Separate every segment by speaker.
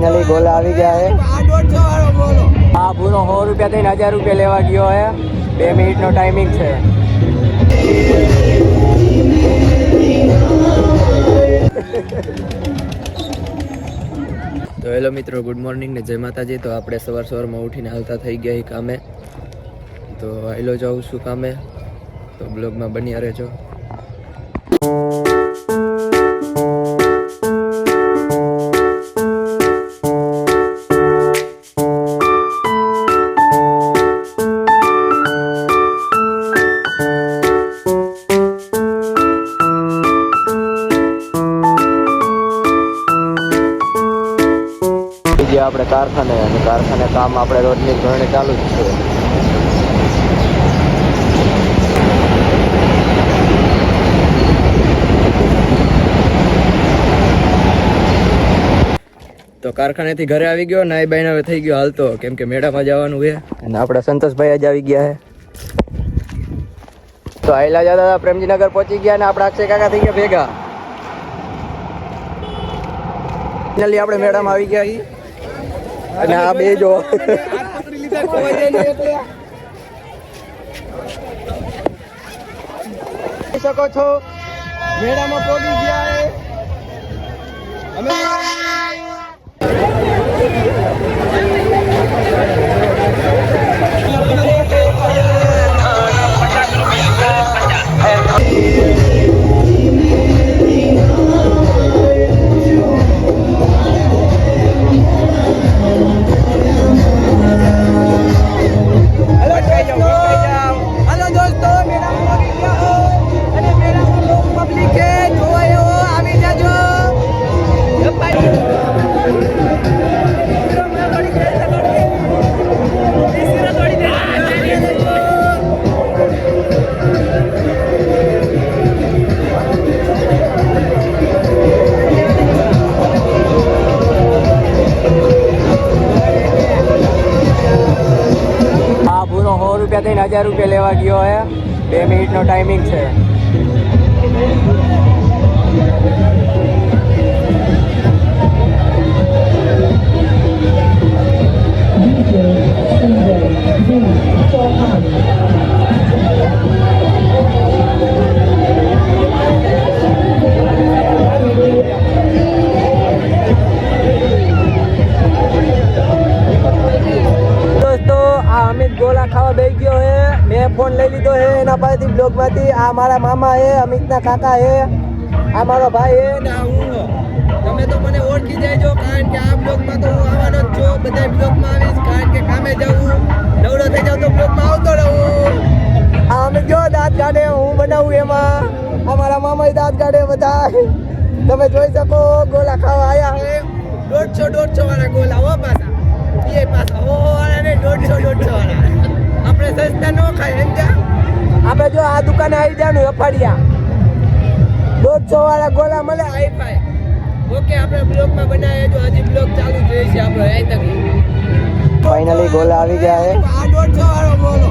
Speaker 1: Finally goal આવી ગયા હે
Speaker 2: આ
Speaker 1: પૂરો સો રૂપિયા થઈને હજાર રૂપિયા લેવા ગયો હે બે મિનિટનો ટાઈમિંગ છે. તો હેલો મિત્રો ગુડ મોર્નિંગ ને જય માતાજી. તો આપણે સવાર સવારમાં ઉઠીને હાલતા થઈ ગયા કામે. તો હેલો જાઉં છું કામે. તો બ્લોગમાં બન્યા રહેજો. ગયા આપણે કારખાને અને કારખાને કામ આપણે રોજની ધોરણે ચાલુ જ છે. તો કારખાનેથી ઘરે આવી ગયો નાઈ બાઈને હવે થઈ ગયો હાલતો. કેમ કે મેળામાં જવાનું છે. અને આપણા સંતોષભાઈ જ આવી ગયા છે. તો આયલા જતા પ્રેમજીનગર પહોંચી ગયા અને આપણા અક્ષય કાકા થઈ ગયા ભેગા. ફાઇનલી આપણે મેળામાં આવી ગયા છીએ. અને આ બે જો. શકો છો
Speaker 2: મેળામાં પોગી ગયા અમે
Speaker 1: હજાર રૂપિયા લેવા ગયો હે. બે મિનિટનો ટાઈમિંગ છે. દોસ્તો, આ અમિત ગોલા ખાવા બેસી ગયો હે. મેં ફોન લઈ લીધો હે, એના પાસેથી બ્લોગમાંથી. આ મારા મામા હે, અમિતના કાકા હે, આ મારો ભાઈ હે,
Speaker 2: ના હું તમે તો મને ઓળખી જાયજો, કારણ કે આ બ્લોગમાં તો હું આવવાનો જ છું. બધા બ્લોગમાં આવીશ, કારણ કે કામે જવું. નવરો થઈ જાવ તો બ્લોગમાં આવતો રહું.
Speaker 1: આ અમે જો દાંત કાઢે, હું બનાવું એમાં. અમારા મામા દાંત કાઢે બધા તમે જોઈ શકો, ગોલા ખાવા આવ્યા હે.
Speaker 2: દોઢસો દોઢસો વાળા ગોલા હો પાછા. એ પાછા. હો વાળા ને દોઢસો દોઢસો વાળા. આપણે સસ્તા નો ખાય સમજા
Speaker 1: આપણે જો આ દુકાને આવી જવાનું અફાડિયા. દોઢસો વાળા ગોલા મળે.
Speaker 2: હાઈ ફાઈ ઓકે આપણે બ્લોગમાં બનાવીએ જો હજી બ્લોગ ચાલુ જ છે આપણો અહીં તક.
Speaker 1: ફાઇનલી ગોલા આવી ગયા છે
Speaker 2: આ દોઢસો વાળો બોલો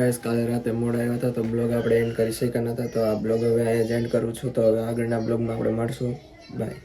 Speaker 1: તો કાલે રાતે મોડા આવ્યા હતા તો બ્લોગ આપણે એન્ડ કરી શક્યા નહોતા તો આ બ્લોગ હવે અહીંયા જ એન્ડ કરું છું. તો હવે આગળના બ્લોગમાં આપણે મળશું. બાય